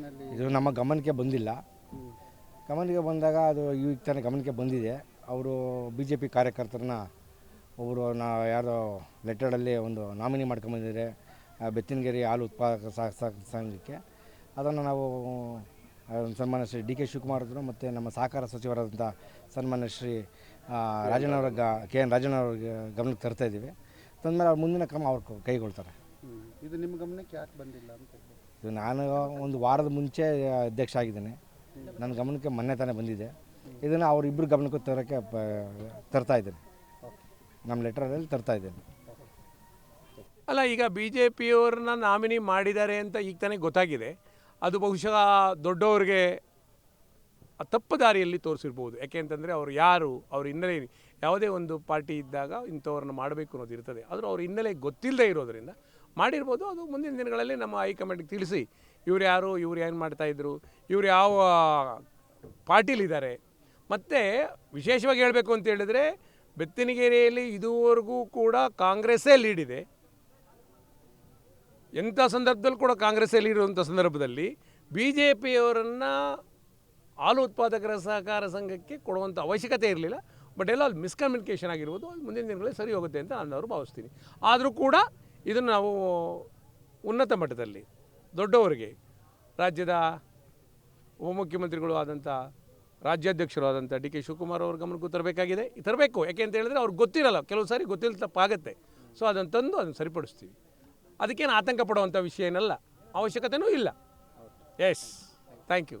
ನಿಟ್ಟಿನಲ್ಲಿ ಇದು ನಮ್ಮ ಗಮನಕ್ಕೆ ಬಂದಿಲ್ಲ. ಗಮನಕ್ಕೆ ಬಂದಾಗ ಅದು ಈಗ ತಾನೇ ಗಮನಕ್ಕೆ ಬಂದಿದೆ. ಅವರು ಬಿ ಜೆ ಪಿ ಕಾರ್ಯಕರ್ತರನ್ನ ಒಬ್ಬರು ನಾ ಯಾರೋ ಲೆಟರಲ್ಲಿ ಒಂದು ನಾಮಿನಿ ಮಾಡ್ಕೊಂಬಂದಿದ್ದಾರೆ ಬೆತ್ತಿನಗೆರೆ ಹಾಲು ಉತ್ಪಾದಕ ಸಹ ಸಂಘಕ್ಕೆ. ಅದನ್ನು ನಾವು ಸನ್ಮಾನ್ಯ ಶ್ರೀ ಡಿ ಕೆ ಶಿವಕುಮಾರ್ ಅವರು ಮತ್ತು ನಮ್ಮ ಸಹಕಾರ ಸಚಿವರಾದಂಥ ಸನ್ಮಾನ್ಯ ಶ್ರೀ ರಾಜಣ್ಣವರ ಗ ಕೆ ಎನ್ ರಾಜಣ್ಣವ್ರ ಗಮನಕ್ಕೆ ತರ್ತಾ ಇದ್ದೀವಿ. ತಂದಮೇಲೆ ಅವ್ರು ಮುಂದಿನ ಕ್ರಮ ಅವ್ರು ಕೈಗೊಳ್ತಾರೆ. ಇದು ನಿಮ್ಮ ಗಮನಕ್ಕೆ ಯಾಕೆ ಬಂದಿಲ್ಲ ಅಂತ. ಇದು ನಾನು ಒಂದು ವಾರದ ಮುಂಚೆ ಅಧ್ಯಕ್ಷ ಆಗಿದ್ದೇನೆ. ನನ್ನ ಗಮನಕ್ಕೆ ಮೊನ್ನೆ ತಾನೇ ಬಂದಿದೆ. ಇದನ್ನು ಅವರಿಬ್ಬರು ಗಮನಕ್ಕೆ ತರೋಕ್ಕೆ ತರ್ತಾ ಇದ್ದೇನೆ. ನಮ್ಮ ಲೆಟ್ರಲ್ಲಿ ತರ್ತಾ ಇದ್ದೇನೆ. ಅಲ್ಲ, ಈಗ ಬಿ ಜೆ ಪಿಯವ್ರನ್ನ ನಾಮಿನಿ ಮಾಡಿದ್ದಾರೆ ಅಂತ ಈಗ ತಾನೇ ಗೊತ್ತಾಗಿದೆ. ಅದು ಬಹುಶಃ ದೊಡ್ಡವ್ರಿಗೆ ತಪ್ಪು ದಾರಿಯಲ್ಲಿ ತೋರಿಸಿರ್ಬೋದು. ಯಾಕೆ ಅಂತಂದರೆ ಅವರು ಯಾರು? ಅವ್ರ ಹಿನ್ನೆಲೆ? ಯಾವುದೇ ಒಂದು ಪಾರ್ಟಿ ಇದ್ದಾಗ ಇಂಥವ್ರನ್ನ ಮಾಡಬೇಕು ಅನ್ನೋದು ಇರ್ತದೆ. ಆದರೂ ಅವ್ರ ಹಿನ್ನೆಲೆ ಗೊತ್ತಿಲ್ಲದೆ ಇರೋದರಿಂದ ಮಾಡಿರ್ಬೋದು. ಅದು ಮುಂದಿನ ದಿನಗಳಲ್ಲಿ ನಮ್ಮ ಹೈಕಮಾಂಡ್ಗೆ ತಿಳಿಸಿ ಇವ್ರು ಯಾರು, ಇವ್ರು ಏನು ಮಾಡ್ತಾಯಿದ್ರು ಇವ್ರು ಯಾವ ಪಾರ್ಟಿಲಿದ್ದಾರೆ. ಮತ್ತು ವಿಶೇಷವಾಗಿ ಹೇಳಬೇಕು ಅಂತ ಹೇಳಿದ್ರೆ ಬೆತ್ತನಗೆರೆಯಲ್ಲಿ ಇದುವರೆಗೂ ಕೂಡ ಕಾಂಗ್ರೆಸ್ಸೇ ಲೀಡ್ ಇದೆ. ಎಂಥ ಸಂದರ್ಭದಲ್ಲಿ ಕೂಡ ಕಾಂಗ್ರೆಸ್ಸಲ್ಲಿ ಇರುವಂಥ ಸಂದರ್ಭದಲ್ಲಿ ಬಿ ಜೆ ಪಿಯವರನ್ನು ಹಾಲು ಉತ್ಪಾದಕರ ಸಹಕಾರ ಸಂಘಕ್ಕೆ ಕೊಡುವಂಥ ಅವಶ್ಯಕತೆ ಇರಲಿಲ್ಲ. ಬಟ್ ಎಲ್ಲ ಮಿಸ್ಕಮ್ಯುನಿಕೇಷನ್ ಆಗಿರ್ಬೋದು ಮುಂದಿನ ದಿನಗಳಲ್ಲಿ ಸರಿ ಹೋಗುತ್ತೆ ಅಂತ ನಾನು ಭಾವಿಸ್ತೀನಿ. ಆದರೂ ಕೂಡ ಇದನ್ನು ನಾವು ಉನ್ನತ ಮಟ್ಟದಲ್ಲಿ, ದೊಡ್ಡವರಿಗೆ, ರಾಜ್ಯದ ಉಪಮುಖ್ಯಮಂತ್ರಿಗಳು ಆದಂಥ ರಾಜ್ಯಾಧ್ಯಕ್ಷರು ಆದಂಥ ಡಿ ಕೆ ಶಿವಕುಮಾರ್ ಅವ್ರ ಗಮನಕ್ಕೂ ತರಬೇಕಾಗಿದೆ. ತರಬೇಕು, ಯಾಕೆ ಅಂತ ಹೇಳಿದ್ರೆ ಅವ್ರಿಗೆ ಗೊತ್ತಿರಲ್ಲ, ಕೆಲವು ಸಾರಿ ಗೊತ್ತಿಲ್ಲ ತಪ್ಪಾಗುತ್ತೆ. ಸೊ ಅದನ್ನು ತಂದು ಅದನ್ನು ಸರಿಪಡಿಸ್ತೀವಿ. ಅದಕ್ಕೇನು ಆತಂಕ ಪಡುವಂಥ ವಿಷಯ ಏನಲ್ಲ ಅವಶ್ಯಕತೆಯೂ ಇಲ್ಲ. Yes thank you